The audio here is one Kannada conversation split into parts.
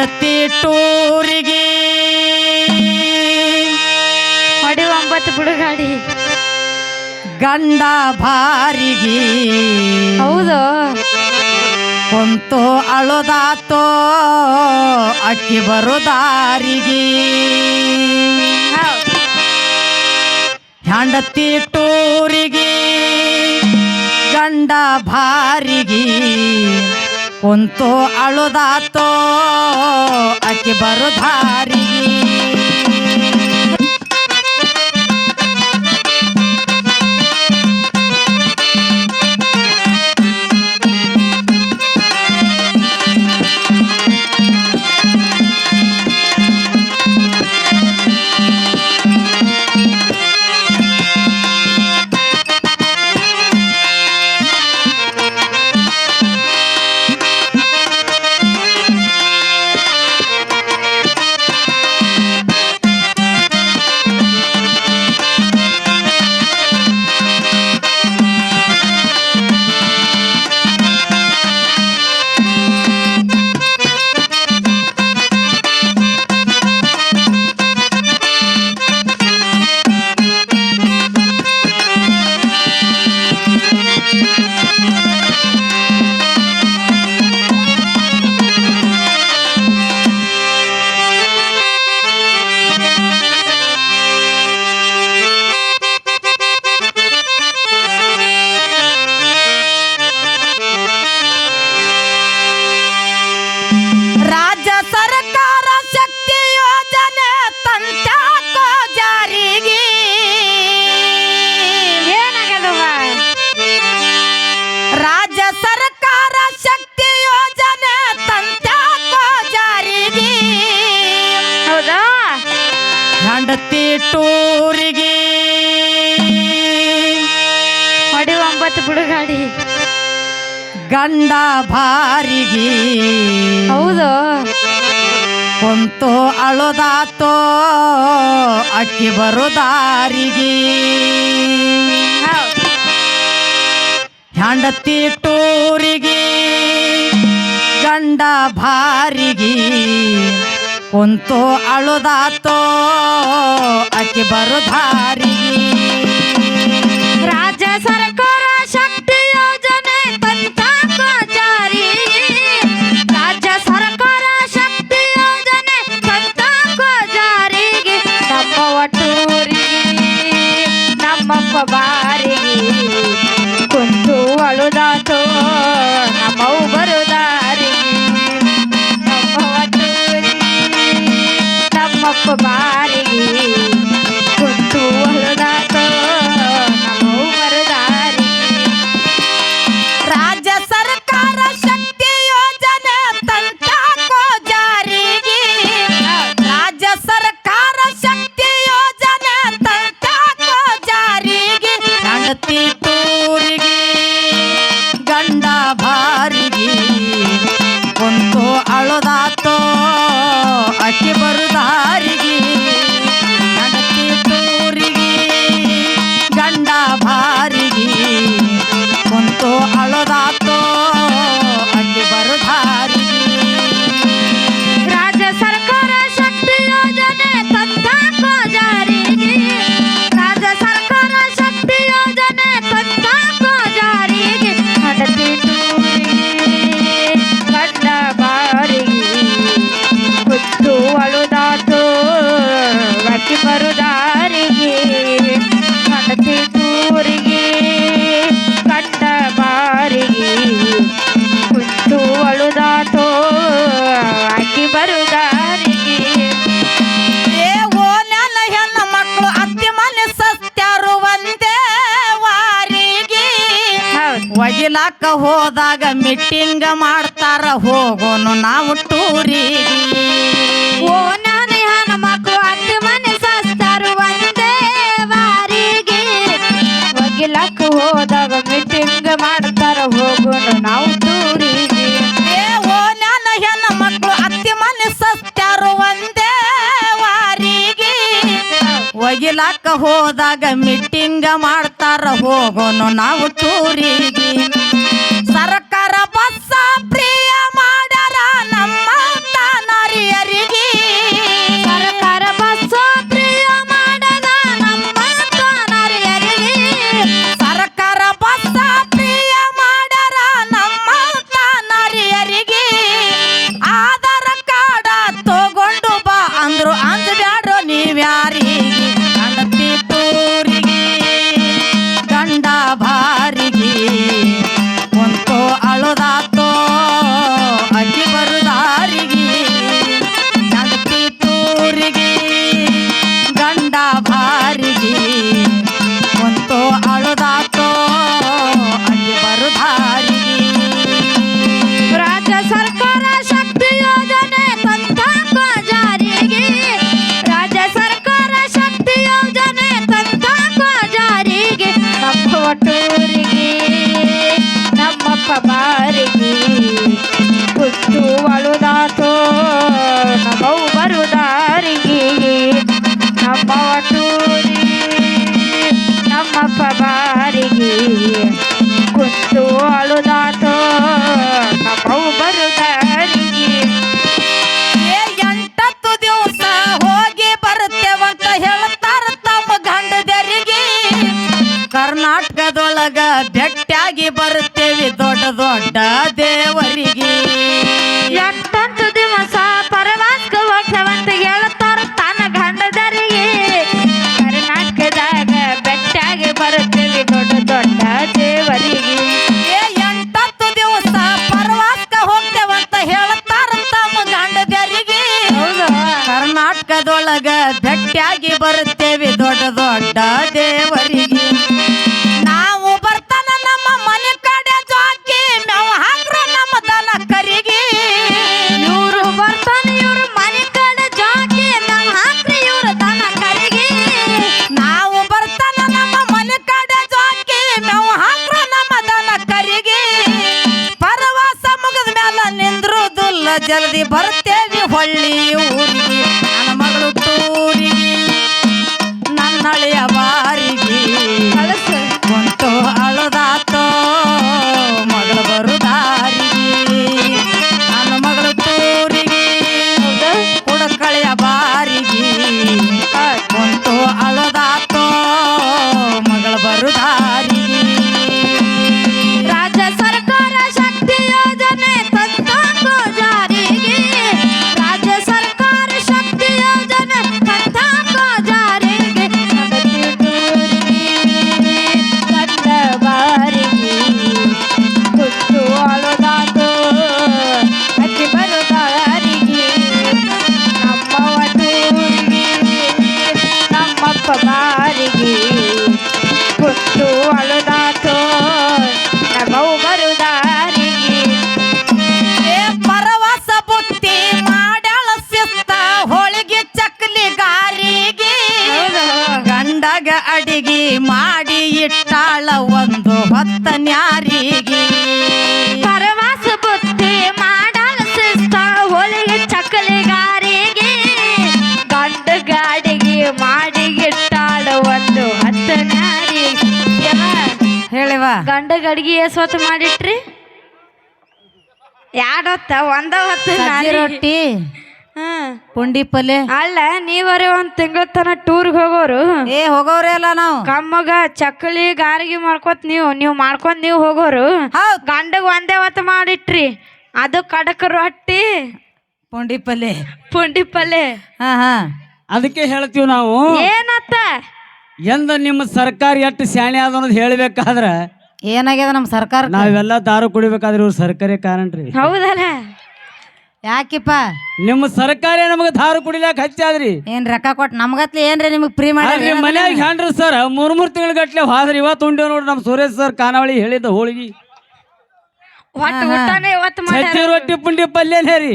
ಹೆಂಡತಿ ಟೂರಿಗೆ. ಹೊಡಿ ಒಂಬತ್ತು ಬಿಡುಗಾಡಿ. ಗಂಡ ಭಾರಿಗೆ. ಹೌದು. ಕುಂತು ಅಳುದಾತೋ ಅಕ್ಕಿ ಬರುದಾರಿಗೆ. ಹೆಂಡತಿ ಟೂರಿಗೆ ಗಂಡ ಭಾರಿಗೆ. ಕುಂತು ಅಳುದಾತೋ ಅಕ್ಕಿ ಬರುಧಾರಿ ಕೊಟ್ಟೂರಿಗೆ ಹೊಡಿ ಒಂಬತ್ತು ಬಿಡುಗಾಡಿ ಗಂಡ. ಭಾರಿಗೆ. ಹೌದು. ಕುಂತು ಅಳೋದಾತೋ ಅಕ್ಕಿ ಬರುದಾರಿಗೆ. ಹೆಂಡತಿ ಟೂರಿಗೆ ಗಂಡ ಭಾರಿಗೆ. ಕುಂತು ಅಳುದಾತೋ ಅಕ್ಕಿ ಬರುಧಾರಿ ಒಗಿಲಾಕ ಹೋದಾಗ ಮೀಟಿಂಗ್ ಮಾಡ್ತಾರ ಹೋಗೋನು ನಾವು ಟೂರಿ. ಓ ನಾನು ಹೆಣ್ಮಕ್ಳು ಹತ್ತು ಮನೆ ಸಸ್ತಾರು ಒಂದೇ ಬಾರಿಗೆ. ಒಗಿಲಾಕ ಹೋದ ಗಿಲಾಕ ಹೋದಾಗ ಮೀಟಿಂಗ್ ಮಾಡ್ತಾರ ಹೋಗೋನು ನಾವು ಟೂರಿಗೆ ಬರ್ತೇವಿ ದೊಡ್ಡ ದೊಡ್ಡ ದೇವರಿಗೆ ಎಂಟತ್ತು ದಿವಸ ಪರವಾಸ್ಕ ಹೋಗ್ತವಂತ ಹೇಳ್ತಾರ ತನ್ನ ಗಂಡದರಿಗೆ ಕರ್ನಾಟಕದಾಗ ಬೆಟ್ಟಾಗಿ ಬರ್ತೇವಿ ದೊಡ್ಡ ದೊಡ್ಡ ದೇವರಿಗೆ ಏ ಎಂಟತ್ತು ದಿವಸ ಪರವಾಸ್ಕ ಹೋಗ್ತೇವಂತ ಹೇಳ್ತಾರ ತಮ್ಮ ಗಂಡದರಿಗೆ ಕರ್ನಾಟಕದೊಳಗ ಬೆಟ್ಟಾಗಿ ಬರ್ತೇವಿ ದೊಡ್ಡ ದೊಡ್ಡ ದೇವ ಎಸ್ ಮಾಡಿಟ್ರಿ? ಎರಡು ಹೊತ್ತ ಒಂದ ಹೊತ್ತು ಸಜ್ಜಿ ರೊಟ್ಟಿ ಹ್ಮ್ ಪುಂಡಿ ಪಲ್ಯ ಅಲ್ಲ ನೀವರೆ ಒಂದ್ ತಿಂಗಳ ತನ ಟೂರ್ಗ್ ಹೋಗೋರು? ಏ ಹೋಗೋರೇ ಅಲ್ಲ ನಾವು. ಕಮ್ಮಗ ಚಕ್ಕಲಿ ಗಾರಿಗೆ ಮಾಡ್ಕೊತ್ ನೀವು ನೀವು ಮಾಡ್ಕೊಂಡ್ ನೀವು ಹೋಗೋರು? ಹೌದ್. ಗಂಡಗ್ ಒಂದೇ ಹೊತ್ತು ಮಾಡಿಟ್ರಿ. ಅದು ಕಡಕ ರೊಟ್ಟಿ ಪುಂಡಿ ಪಲ್ಯ ಪುಂಡಿ ಪಲ್ಲೆ. ಹಾ ಹಾ. ಅದಕ್ಕೆ ಹೇಳ್ತೀವಿ ನಾವು ಏನತ್ತ? ಎಂದ ನಿಮ್ಮ ಸರ್ಕಾರ ಎಷ್ಟು ಶಾಣೆ ಅದ ಅನ್ನೋದು ಹೇಳ್ಬೇಕಾದ್ರ ಏನಾಗ್ಯದ ನಮ್ಮ ಸರ್ಕಾರ ನಾವೆಲ್ಲ ದಾರು ಕುಡಿಬೇಕಾದ್ರೆ ಇವ್ರು ಸರ್ಕಾರಿ ಕಾರಣ ರೀ ಹೌದಲ್ಲ? ಯಾಕಿಪ್ಪ? ನಿಮ್ಮ ಸರ್ಕಾರ ನಮಗೆ ದಾರು ಕುಡಿಲಾಕ ಹಚ್ಚಾದ್ರಿ ಏನ್ ರೊಕ್ಕ ಕೊಟ್ಟು ನಮ್ಗತ್ಲಿ ಏನ್ರಿ ನಿಮ್ಗೆ ಫ್ರೀ ಮಾಡಿ ಮನ್ಯಾಗ ಹ್ಯಾಂಡ್ರಿ ಸರ್ ಮೂರ್ ಮೂರ್ ತಿಂಗಳ ಗಟ್ಲೆ ಹೋದ್ರಿ. ಇವತ್ತು ಉಂಡೇವ್ ನೋಡ್ರಿ ನಮ್ಮ ಸುರೇಶ್ ಸರ್ ಕಾನಾವಳಿ ಹೇಳಿದ್ದ ಹೋಳಿಗೆ. ರೊಟ್ಟಿ ಪುಂಡಿ ಪಲ್ಯನೇ ರೀ.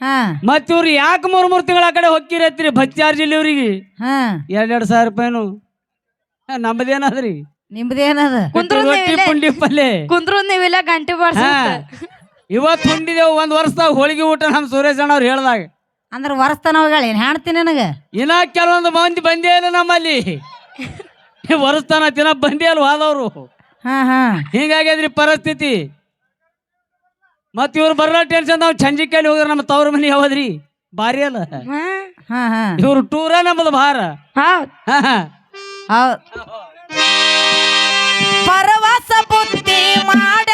ಹಾ. ಮತ್ ಇವ್ರು ಯಾಕೆ ಮೂರ್ ಮೂರ್ ತಿಂಗಳ ಆ ಕಡೆ ಹೊಕ್ಕಿರತ್ರಿ ಬಚ್ಚಾರ್ಜ್ ಇಲ್ಲಿ ಇವ್ರಿಗೆ? ಹಾ. ಎರಡೆರಡು ಸಾವಿರ ರೂಪಾಯಿನು. ನಮ್ಮದೇನದ್ರಿ ನಿಮ್ದೇನದ? ಕುಂದ್ರು ರೊಟ್ಟಿ. ಪುಂಡಿ ಪಲ್ಲೆ ಕುಂದ್ರು ನೀವಿಲ್ಲ ಗಂಟೆ ಬಾರ್ಸ ಇವತ್ತು ಉಂಡಿದೇವು ಒಂದ್ ವರ್ಷದಾಗ ಹೋಳಿಗೆ ಊಟ ನಮ್ಮ ಸುರೇಶ್ ಅಣ್ಣ ಅವ್ರು ಹೇಳ್ದಾಗ. ಅಂದ್ರ ವರ್ಷತನ ಹೋಗ್ಯಾಳ ಏನ್ ಹಾಡ್ತೀನಿ ನನಗ? ಇನ್ನ ಕೆಲವೊಂದು ಮಂದಿ ಬಂದೇ ಇಲ್ಲ ನಮ್ಮಲ್ಲಿ ವರ್ಷತಾನ ದಿನ ಬಂದೇ ಅಲ್ವಾ ಹೋದವ್ರು ಹಾ ಹಾ. ಹಿಂಗಾಗ್ಯದ್ರಿ ಪರಿಸ್ಥಿತಿ. ಮತ್ ಇವ್ರು ಬರೋ ಟೆನ್ಷನ್ ನಾವು ಚಂಜಿಕಲ್ಲಿ ಹೋಗ್ರ ನಮ್ಮ ತವ್ರ ಮನೆ ಯಾವದ್ರಿ? ಭಾರಿ ಅಲ್ಲ. ಹಾ. ಹಾ ಇವ್ರು ಟೂರ ನಮ್ಮದು ಭಾರ. ಹ ಹಾ, ಹಾ. ಹೌದ್. ಪರವಾಸ ಬುದ್ಧಿ ಮಾಡ್ಯಾಳ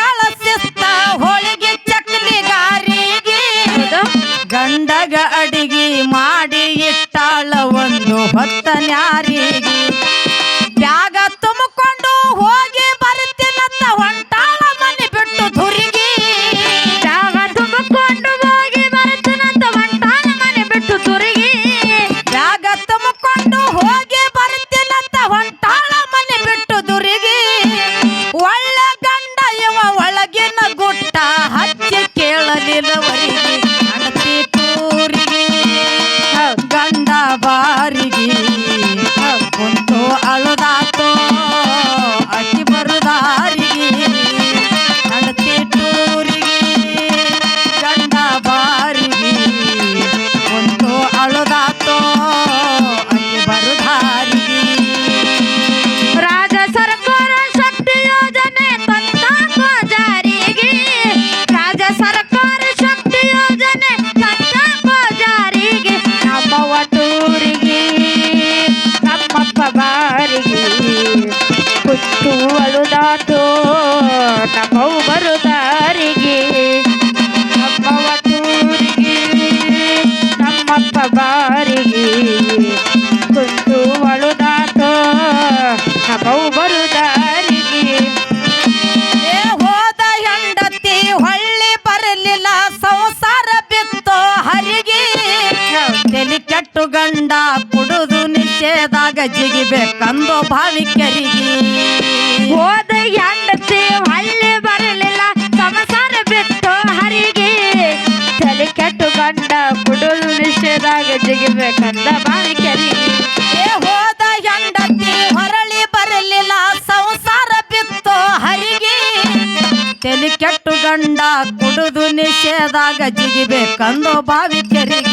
ಒಳಗಿನ ಗುಟ್ಟ ಹಚ್ಚಿ ನಿಷೇಧಾಗ ಜಿಗಿಬೇಕಂದು ಬಾವಿ ಕೆರಿಗೆ